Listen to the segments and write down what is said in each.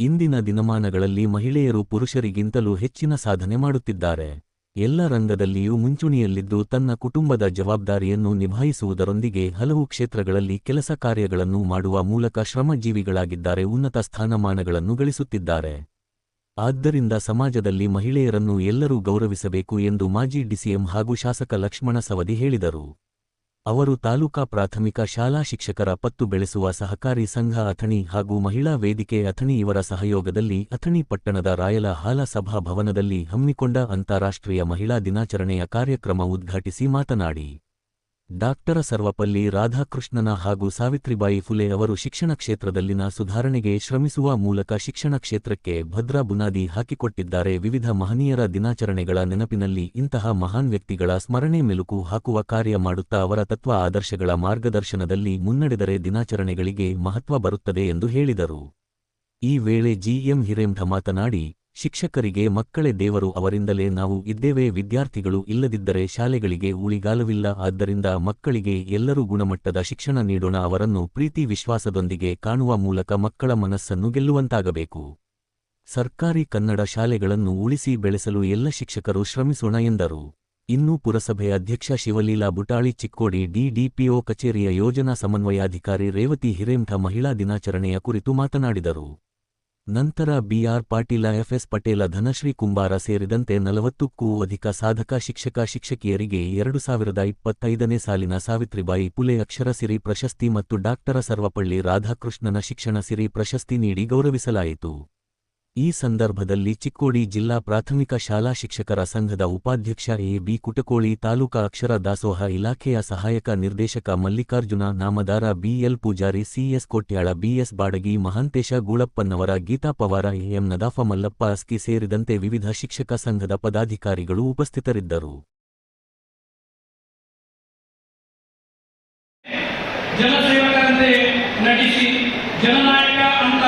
ಇಂದಿನ ದಿನಮಾನಗಳಲ್ಲಿ ಮಹಿಳೆಯರು ಪುರುಷರಿಗಿಂತಲೂ ಹೆಚ್ಚಿನ ಸಾಧನೆ ಮಾಡುತ್ತಿದ್ದಾರೆ. ಎಲ್ಲ ರಂಗದಲ್ಲಿಯೂ ಮುಂಚೂಣಿಯಲ್ಲಿದ್ದು ತನ್ನ ಕುಟುಂಬದ ಜವಾಬ್ದಾರಿಯನ್ನು ನಿಭಾಯಿಸುವುದರೊಂದಿಗೆ ಹಲವು ಕ್ಷೇತ್ರಗಳಲ್ಲಿ ಕೆಲಸ ಕಾರ್ಯಗಳನ್ನು ಮಾಡುವ ಮೂಲಕ ಶ್ರಮಜೀವಿಗಳಾಗಿದ್ದಾರೆ ಉನ್ನತ ಸ್ಥಾನಮಾನಗಳನ್ನು ಗಳಿಸುತ್ತಿದ್ದಾರೆ. ಆದ್ದರಿಂದ ಸಮಾಜದಲ್ಲಿ ಮಹಿಳೆಯರನ್ನು ಎಲ್ಲರೂ ಗೌರವಿಸಬೇಕು ಎಂದು ಮಾಜಿ ಡಿಸಿಎಂ ಹಾಗೂ ಶಾಸಕ ಲಕ್ಷ್ಮಣ ಸವದಿ ಹೇಳಿದರು. ಅವರು ತಾಲೂಕಾ ಪ್ರಾಥಮಿಕ ಶಾಲಾ ಶಿಕ್ಷಕರ ಪತ್ತು ಬೆಳೆಸುವ ಸಹಕಾರಿ ಸಂಘ ಅಥಣಿ ಹಾಗೂ ಮಹಿಳಾ ವೇದಿಕೆ ಅಥಣಿ ಇವರ ಸಹಯೋಗದಲ್ಲಿ ಅಥಣಿ ಪಟ್ಟಣದ ರಾಯಲ ಹಾಲ ಸಭಾಭವನದಲ್ಲಿ ಹಮ್ಮಿಕೊಂಡ ಅಂತಾರಾಷ್ಟ್ರೀಯ ಮಹಿಳಾ ದಿನಾಚರಣೆಯ ಕಾರ್ಯಕ್ರಮ ಉದ್ಘಾಟಿಸಿ ಮಾತನಾಡಿ. ಡಾಕ್ಟರ ಸರ್ವಪಲ್ಲಿ ರಾಧಾಕೃಷ್ಣನ ಹಾಗೂ ಸಾವಿತ್ರಿಬಾಯಿ ಫುಲೆ ಅವರು ಶಿಕ್ಷಣ ಕ್ಷೇತ್ರದಲ್ಲಿನ ಸುಧಾರಣೆಗೆ ಶ್ರಮಿಸುವ ಮೂಲಕ ಶಿಕ್ಷಣ ಕ್ಷೇತ್ರಕ್ಕೆ ಭದ್ರ ಬುನಾದಿ ಹಾಕಿಕೊಟ್ಟಿದ್ದಾರೆ. ವಿವಿಧ ಮಹನೀಯರ ದಿನಾಚರಣೆಗಳ ನೆನಪಿನಲ್ಲಿ ಇಂತಹ ಮಹಾನ್ ವ್ಯಕ್ತಿಗಳ ಸ್ಮರಣೆ ಮೆಲುಕು ಹಾಕುವ ಕಾರ್ಯ ಮಾಡುತ್ತಾ ಅವರ ತತ್ವ ಆದರ್ಶಗಳ ಮಾರ್ಗದರ್ಶನದಲ್ಲಿ ಮುನ್ನಡೆದರೆ ದಿನಾಚರಣೆಗಳಿಗೆ ಮಹತ್ವ ಬರುತ್ತದೆ ಎಂದು ಹೇಳಿದರು. ಈ ವೇಳೆ ಜಿಎಂ ಹಿರೇಂಠ ಮಾತನಾಡಿ ಶಿಕ್ಷಕರಿಗೆ ಮಕ್ಕಳೇ ದೇವರು ಅವರಿಂದಲೇ ನಾವು ಇದ್ದೇವೆ, ವಿದ್ಯಾರ್ಥಿಗಳು ಇಲ್ಲದಿದ್ದರೆ ಶಾಲೆಗಳಿಗೆ ಉಳಿಗಾಲವಿಲ್ಲ, ಆದ್ದರಿಂದ ಮಕ್ಕಳಿಗೆ ಎಲ್ಲರೂ ಗುಣಮಟ್ಟದ ಶಿಕ್ಷಣ ನೀಡೋಣ, ಅವರನ್ನು ಪ್ರೀತಿ ವಿಶ್ವಾಸದೊಂದಿಗೆ ಕಾಣುವ ಮೂಲಕ ಮಕ್ಕಳ ಮನಸ್ಸನ್ನು ಗೆಲ್ಲುವಂತಾಗಬೇಕು. ಸರ್ಕಾರಿ ಕನ್ನಡ ಶಾಲೆಗಳನ್ನು ಉಳಿಸಿ ಬೆಳೆಸಲು ಎಲ್ಲ ಶಿಕ್ಷಕರು ಶ್ರಮಿಸೋಣ ಎಂದರು. ಇನ್ನು ಪುರಸಭೆ ಅಧ್ಯಕ್ಷ ಶಿವಲೀಲಾ ಬುಟಾಳಿ, ಚಿಕ್ಕೋಡಿ ಡಿಡಿಪಿಒ ಕಚೇರಿಯ ಯೋಜನಾ ಸಮನ್ವಯಾಧಿಕಾರಿ ರೇವತಿ ಹಿರೇಮಠ ಮಹಿಳಾ ದಿನಾಚರಣೆಯ ಕುರಿತು ಮಾತನಾಡಿದರು. ನಂತರ ಬಿಆರ್ ಪಾಟೀಲ, ಎಫ್ಎಸ್ ಪಟೇಲ, ಧನಶ್ರೀ ಕುಂಬಾರ ಸೇರಿದಂತೆ ನಲವತ್ತಕ್ಕೂ ಅಧಿಕ ಸಾಧಕ ಶಿಕ್ಷಕ ಶಿಕ್ಷಕಿಯರಿಗೆ ಎರಡು ಸಾವಿರದ ಇಪ್ಪತ್ತೈದನೇ ಸಾಲಿನ ಸಾವಿತ್ರಿಬಾಯಿ ಪುಲೆ ಅಕ್ಷರ ಸಿರಿ ಪ್ರಶಸ್ತಿ ಮತ್ತು ಡಾಕ್ಟರ ಸರ್ವಪಳ್ಳಿ ರಾಧಾಕೃಷ್ಣನ ಶಿಕ್ಷಣ ಸಿರಿ ಪ್ರಶಸ್ತಿ ನೀಡಿ ಗೌರವಿಸಲಾಯಿತು. ಈ ಸಂದರ್ಭದಲ್ಲಿ ಚಿಕ್ಕೋಡಿ ಜಿಲ್ಲಾ ಪ್ರಾಥಮಿಕ ಶಾಲಾ ಶಿಕ್ಷಕರ ಸಂಘದ ಉಪಾಧ್ಯಕ್ಷ ಎ. ಬಿ. ಕುಟಕೋಳಿ, ತಾಲೂಕಾ ಅಕ್ಷರ ದಾಸೋಹ ಇಲಾಖೆಯ ಸಹಾಯಕ ನಿರ್ದೇಶಕ Mallikarjuna, Namadar BL Pujari CS Kotyal BS Badagi, Mahantesh Goolappanavar, Geeta Pawar AM Nadaf Mallappa Aski ಸೇರಿದಂತೆ ವಿವಿಧ ಶಿಕ್ಷಕ ಸಂಘದ ಪದಾಧಿಕಾರಿಗಳು ಉಪಸ್ಥಿತರಿದ್ದರು. ಜನಸೇವಕರಂತೆ ನಟಿಸಿ ಜನನಾಯಕ ಅಂತ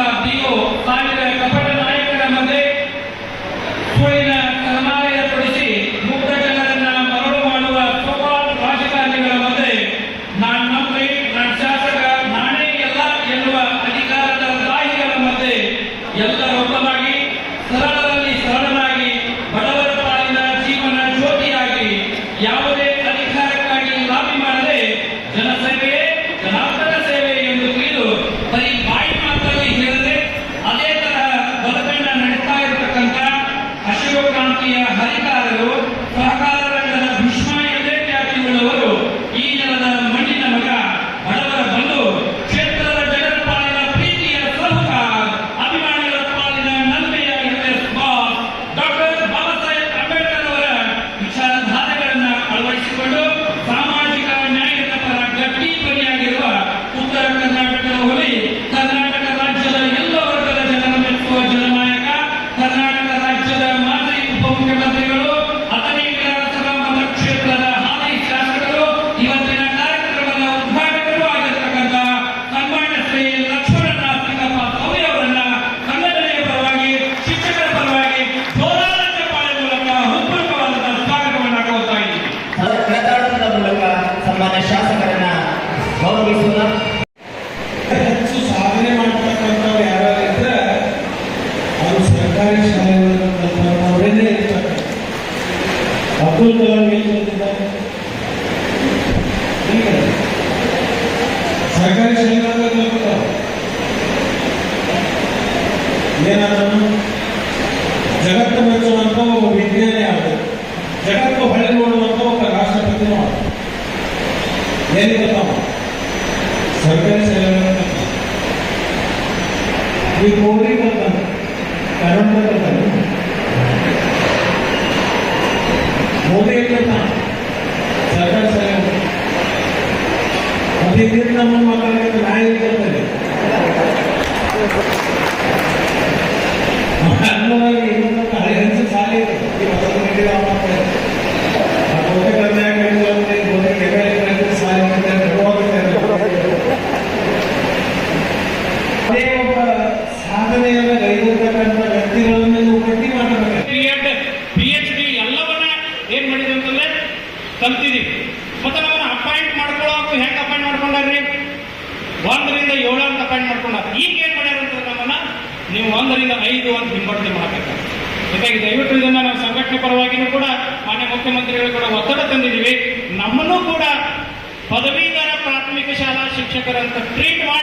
ಹೆಚ್ಚು ಸಾಧನೆ ಮಾಡ್ತಕ್ಕಂಥವ್ರು ಯಾರು ಇದ್ರೆ ಅವರು ಸರ್ಕಾರಿ ಕಲ್ತವರೇ ಇರ್ತಾರೆ. ಅಬ್ದುಲ್ ಕಲಾಂ ಏನ್. ಸರ್ಕಾರಿ ಶಾಲೆಗಳನ್ನು ಏನಾದ್ರು ಜಗತ್ತು ಮೆಚ್ಚುವಂತ ವಿಜ್ಞಾನಿ ಆದ ಜಗತ್ತು ಹೊಳೆ ನೋಡುವಂತ ಒಬ್ಬ ರಾಷ್ಟ್ರಪತಿ ಆದ ಏನ್ ಗೊತ್ತಾವ ಸರ್ಕಾರಿ ಶಾಲೆಗಳನ್ನು ಈ ಕೋರಿ ಬರ್ತಾನೆ ಕರೆಂಟ್ ಬರ್ತಾನೆ ಮೋದಿ ಇರ್ತಾನೆ ಸರ್ಕಾರಿ ಶಾಲೆ ಮತ್ತೆ ಇದ್ದಿದ್ದು ನಮ್ಮ ಮಕ್ಕಳಿಗೆ ನಾಯಿ ಅದೇ ಒಬ್ಬ ಸಾಧನೆಯನ್ನು ಗೈದಿರ್ತಕ್ಕಂಥ ವ್ಯಕ್ತಿಗಳನ್ನು ನೀವು ಪಟ್ಟಿ ಮಾಡಬೇಕು. ಎಚ್ ಡಿ ಎಲ್ಲವನ್ನ ಏನ್ ಮಾಡಿದ್ರಿ ಅಂತಂದ್ರೆ ಕಲ್ತಿದೀವಿ ಮತ್ತೆ ಅವನ್ನ ಅಪಾಯಿಂಟ್ ಮಾಡ್ಕೊಳ್ಳೋಕು ಹೆಂಗ್ ಅಪಾಯಿಂಟ್ ಮಾಡ್ಕೊಂಡಾರ್ರಿ? ಒಂದರಿಂದ ಏಳು ಅಂತ ಅಪಾಯಿಂಟ್ ಮಾಡ್ಕೊಂಡಾರ. ಈಗ ಏನ್ ಮಾಡ್ಯಾರ ಅಂತಂದ್ರೆ ನಮ್ಮನ್ನ ನೀವು ಒಂದರಿಂದ ಐದು ಅಂತ ಹಿಂಬಡ್ತಿ ಮಾಡಬೇಕು. ಜೊತೆಗೆ ದಯವಿಟ್ಟು ಇದನ್ನ ನಾವು ಸಂಘಟನೆ ಪರವಾಗಿನೂ ಕೂಡ ಮಾನ್ಯ ಮುಖ್ಯಮಂತ್ರಿಗಳು ಕೂಡ ಒತ್ತಡ ತಂದಿದ್ದೀವಿ. ನಮ್ಮನ್ನೂ ಕೂಡ ಪದವೀಧರ ಪ್ರಾಥಮಿಕ ಶಾಲಾ ಶಿಕ್ಷಕರಂತ ಟ್ರೀಟ್ ಮಾಡಿ